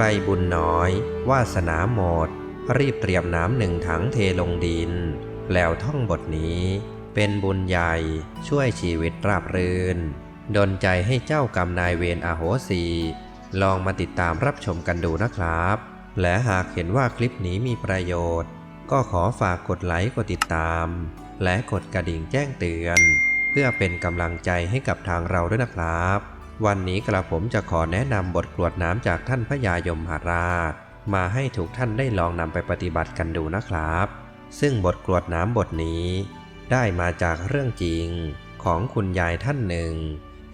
รบุญน้อย วาสนาหมด รีบเตรียมน้ำหนึ่งถังเทลงดิน แล้วท่องบทนี้ เป็นบุญใหญ่ช่วยชีวิตราบรื่น ดนใจให้เจ้ากรรมนายเวรอโหสี ลองมาติดตามรับชมกันดูนะครับ และหากเห็นว่าคลิปนี้มีประโยชน์ ก็ขอฝากกดไลค์กดติดตาม และกดกระดิ่งแจ้งเตือน เพื่อเป็นกำลังใจให้กับทางเราด้วยนะครับ วันนี้กระผมจะขอแนะนำบทกรวดน้ำจากท่านพระยายมหาราช มาให้ทุกท่านได้ลองนำไปปฏิบัติกันดูนะครับ ซึ่งบทกรวดน้ำบทนี้ ได้มาจากเรื่องจริงของคุณยายท่านหนึ่ง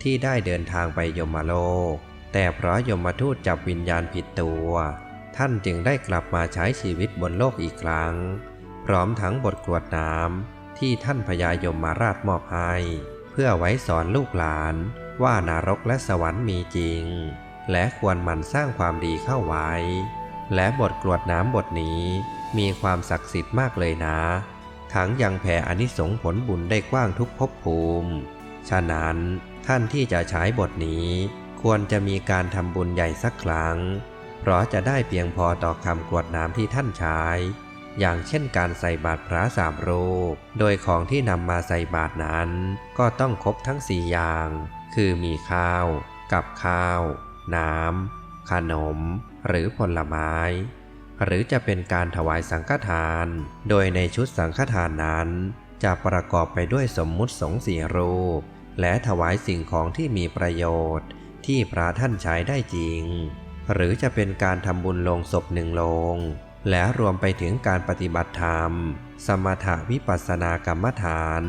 ที่ได้เดินทางไปยมโลก แต่เพราะยมทูตจับวิญญาณผิดตัว ท่านจึงได้กลับมาใช้ชีวิตบนโลกอีกครั้ง พร้อมทั้งบทกรวดน้ำที่ท่านพญายมมาราชมอบให้ เพื่อไว้สอนลูกหลาน ว่านรกและสวรรค์มีจริง และควรหมั่นสร้างความดีเข้าไว้ และบทกรวดน้ำบทนี้มีความศักดิ์สิทธิ์มากเลยนะ ทั้งยังแผ่อนิสงผลบุญได้กว้างทุกภพภูมิ ฉะนั้นท่านที่จะใช้บทนี้ควรจะมีการทำบุญใหญ่สักครั้ง เพราะจะได้เพียงพอต่อคำกรวดน้ำที่ท่านใช้ อย่างเช่นการใส่บาตรพระสามรูป โดยของที่นำมาใส่บาตรนั้น ก็ต้องครบทั้งสี่อย่าง คือมีข้าว กับข้าว น้ำ ขนม หรือผลไม้ หรือจะเป็นการถวายสังฆทาน โดยในชุดสังฆทานนั้น จะประกอบไปด้วยสมมุติสงสี่รูป และถวายสิ่งของที่มีประโยชน์ ที่พระท่านใช้ได้จริง หรือจะเป็นการทำบุญลงศพหนึ่งลง และรวมไปถึงการปฏิบัติธรรม สมถวิปัสสนากรรมฐาน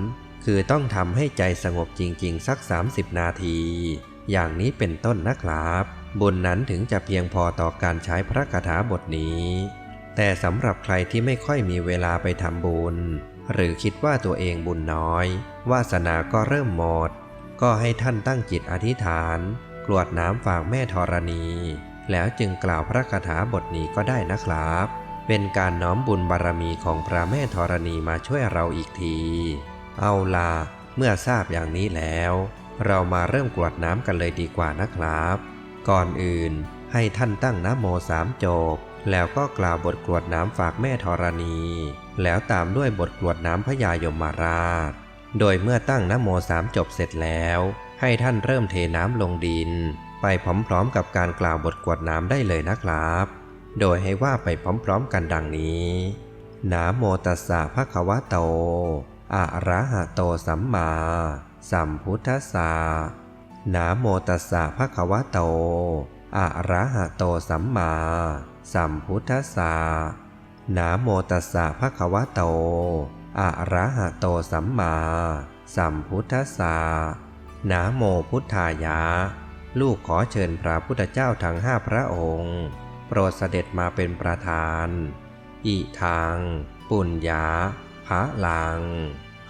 คือต้องทำให้ใจสงบจริง ๆ สัก 30 นาที อย่างนี้เป็นต้นนะครับ บุญนั้นถึงจะเพียงพอต่อการใช้พระคาถาบทนี้ แต่สำหรับใครที่ไม่ค่อยมีเวลาไปทำบุญ หรือคิดว่าตัวเองบุญน้อย วาสนาก็เริ่มหมด ก็ให้ท่านตั้งจิตอธิษฐาน กรวดน้ำฝากแม่ธรณี แล้วจึงกล่าวพระคาถาบทนี้ก็ได้นะครับเป็นการน้อมบุญบารมีของพระแม่ธรณีมาช่วยเราอีกที เอาล่ะเมื่อทราบอย่างนี้แล้ว เรามาเริ่มกรวดน้ำกันเลยดีกว่านะครับ ก่อนอื่นให้ท่านตั้งนะโมสามจบ แล้วก็กล่าวบทกรวดน้ำฝากแม่ธรณี แล้วตามด้วยบทกรวดน้ำพระยายมาราช โดยเมื่อตั้งนะโมสามจบเสร็จแล้ว ให้ท่านเริ่มเทน้ำลงดิน ไปพร้อมๆกับการกล่าวบทกรวดน้ำได้เลยนะครับ โดยให้ว่าไปพร้อมๆกันดังนี้นะโมตัสสะภะคะวะโต อะระหะโตสัมมาสัมพุทธัสสะนะโมตัสสะภะคะวะโตอะระหะโตสัมมาสัมพุทธัสสะนะโมตัสสะภะคะวะโตอะระหะโตสัมมาสัมพุทธัสสะนะโมพุทธายะ ลูกขอเชิญพระพุทธเจ้าทั้งห้าพระองค์ โปรดเสด็จมาเป็นประธาน อิทาง ปุญญา พระลัง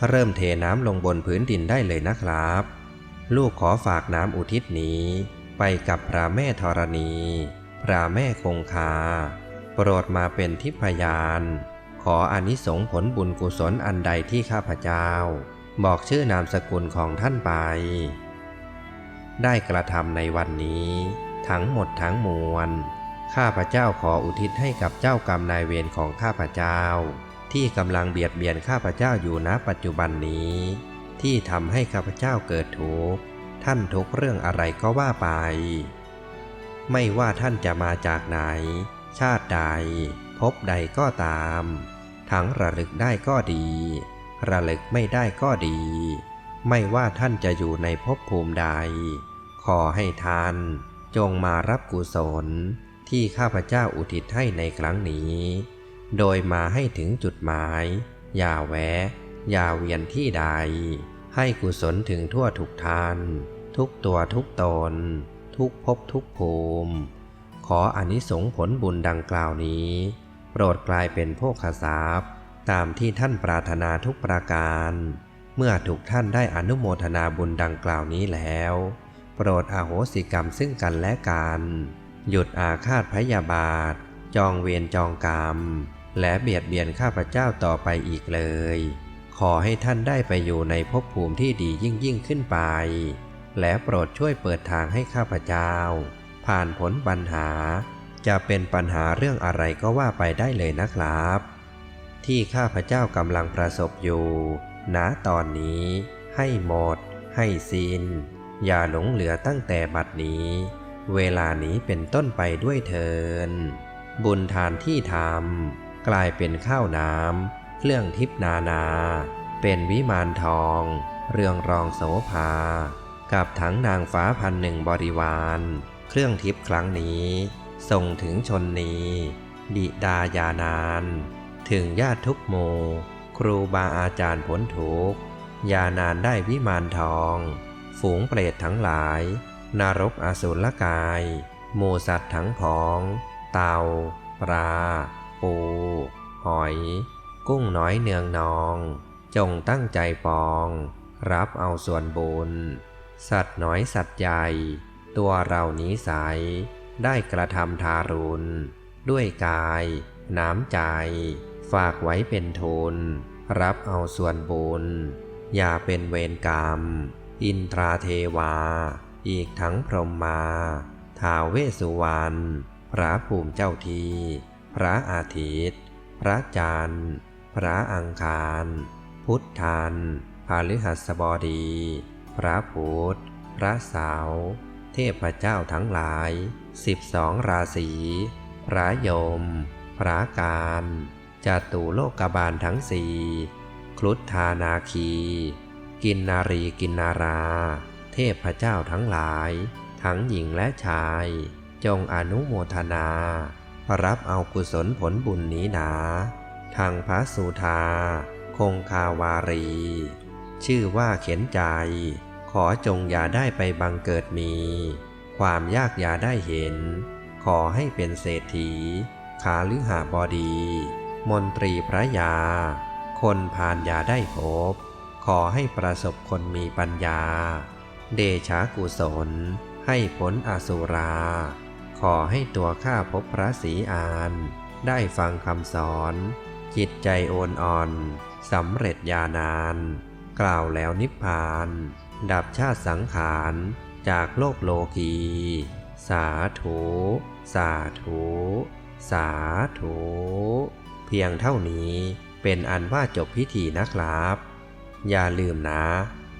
เริ่มเทน้ำลงบนพื้นดินได้เลยนะครับ ลูกขอฝากน้ำอุทิศนี้ ไปกับพระแม่ธรณี พระแม่คงคา โปรดมาเป็นทิพยาน ขออนิสงส์ผลบุญกุศลอันใดที่ข้าพเจ้า บอกชื่อนามสกุลของท่านไป ได้กระทำในวันนี้ ทั้งหมดทั้งมวลข้าพเจ้าขออุทิศให้กับเจ้ากรรมนายเวรของข้าพเจ้า ที่กำลังเบียดเบียนข้าพเจ้าอยู่ณปัจจุบันนี้ ที่ทำให้ข้าพเจ้าเกิดทุกข์ท่านทุกเรื่องอะไรก็ว่าไป ไม่ว่าท่านจะมาจากไหน ชาติใด พบใดก็ตาม ทั้งระลึกได้ก็ดี ระลึกไม่ได้ก็ดี ไม่ว่าท่านจะอยู่ในภพภูมิใด ขอให้ท่าน จงมารับกุศล ที่ข้าพเจ้าอุทิศให้ในครั้งนี้ โดยมาให้ถึงจุดหมาย อย่าแวะ อย่าเวียนที่ใด ให้กุศลถึงทั่วทุกท่าน ทุกตัวทุกตน ทุกภพทุกภูมิ ขออนิสงส์ผลบุญดังกล่าวนี้ โปรดกลายเป็นโภคทรัพย์ ตามที่ท่านปรารถนาทุกประการ เมื่อทุกท่านได้อนุโมทนาบุญดังกล่าวนี้แล้ว โปรดอาโหสิกรรมซึ่งกันและกัน หยุดอาฆาตพยาบาท จองเวรจองกรรม และเบียดเบียนข้าพเจ้าต่อไปอีกเลย ขอให้ท่านได้ไปอยู่ในภพภูมิที่ดียิ่งยิ่งขึ้นไป และโปรดช่วยเปิดทางให้ข้าพเจ้า ผ่านพ้นปัญหา จะเป็นปัญหาเรื่องอะไรก็ว่าไปได้เลยนะครับ ที่ข้าพเจ้ากำลังประสบอยู่ณตอนนี้ ให้หมด ให้สิน้น อย่าหลงเหลือตั้งแต่บัดนี้ เวลานี้เป็นต้นไปด้วยเทินบุญทานที่ทำ กลายเป็นข้าวน้ำเครื่องทิพนานา เป็นวิมานทอง เรืองรองโสภา กับทั้งนางฟ้าพันหนึ่งบริวาร เครื่องทิพครั้งนี้ ส่งถึงชนนีบิดายานาน ถึงญาติทุกโมครูบาอาจารย์ผลทุกยานานได้วิมานทอง ฝูงเปรตทั้งหลาย นรกอสุรกาย หมูสัตว์ทั้งผอง เต่าปลา ปู หอย กุ้งน้อยเนืองนอง จงตั้งใจปอง รับเอาส่วนบุญ สัตว์น้อยสัตว์ใหญ่ ตัวเรานี้ใส ได้กระทำทารุณ ด้วยกาย น้ำใจ ฝากไว้เป็นทุน รับเอาส่วนบุญ อย่าเป็นเวรกรรม อินทราเทวา อีกทั้งพรหมมาท้าเวสสุวรรณพระภูมิเจ้าที พระอาทิตย์ พระจันทร์ พระอังคาร พุทธันพฤหัสบดี พระพุธ พระเสาร์เทพเจ้าทั้งหลายสิบสองราศี พระยม พระการจตุโลกบาลทั้งสี่คลุทธานาคี กินนารีกินนารา เทพเจ้าทั้งหลาย ทั้งหญิงและชาย จงอนุโมทนา รับเอากุศลผลบุญนี้หนา ทางพระสุธา คงคาวารี ชื่อว่าเขียนใจ ขอจงอย่าได้ไปบังเกิดมี ความยากอย่าได้เห็น ขอให้เป็นเศรษฐีขาลือหาบดี มนตรีพระยา คนผ่านอย่าได้พบ ขอให้ประสบคนมีปัญญา เดชากุศลให้ผลอสุรา อให้ตัวข้าพบพระศรีอาน ได้ฟังคำสอน จิตใจโอนอ่อนสำเร็จญานาน กล่าวแล้วนิพพาน ดับชาติสังขารจากโลกโลกี สาธุ สาธุ สาธุ เพียงเท่านี้เป็นอันว่าจบพิธีนะครับ อย่าลืมนะ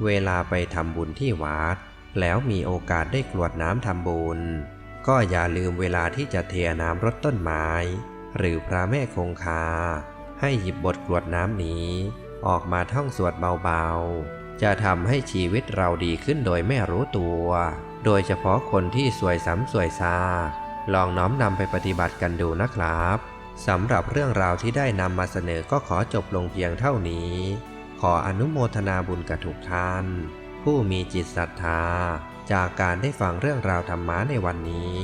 เวลาไปทำบุญที่วัด แล้วมีโอกาสได้กรวดน้ำทำบุญ ก็อย่าลืมเวลาที่จะเทน้ำรดต้นไม้ หรือพระแม่คงคา ให้หยิบบทกรวดน้ำนี้ ออกมาท่องสวดเบาๆ จะทำให้ชีวิตเราดีขึ้นโดยไม่รู้ตัว โดยเฉพาะคนที่สวยซ้ำสวยซาลองน้อมนำไปปฏิบัติกันดูนะครับสำหรับเรื่องราวที่ได้นำมาเสนอก็ขอจบลงเพียงเท่านี้ ขออนุโมทนาบุญกับทุกท่าน ผู้มีจิตศรัทธา จากการได้ฟังเรื่องราวธรรมะในวันนี้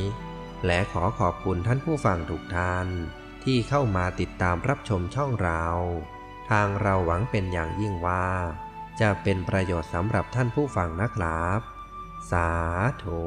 และขอขอบคุณท่านผู้ฟังทุกท่าน ที่เข้ามาติดตามรับชมช่องเรา ทางเราหวังเป็นอย่างยิ่งว่า จะเป็นประโยชน์สำหรับท่านผู้ฟังนะครับ สาธุ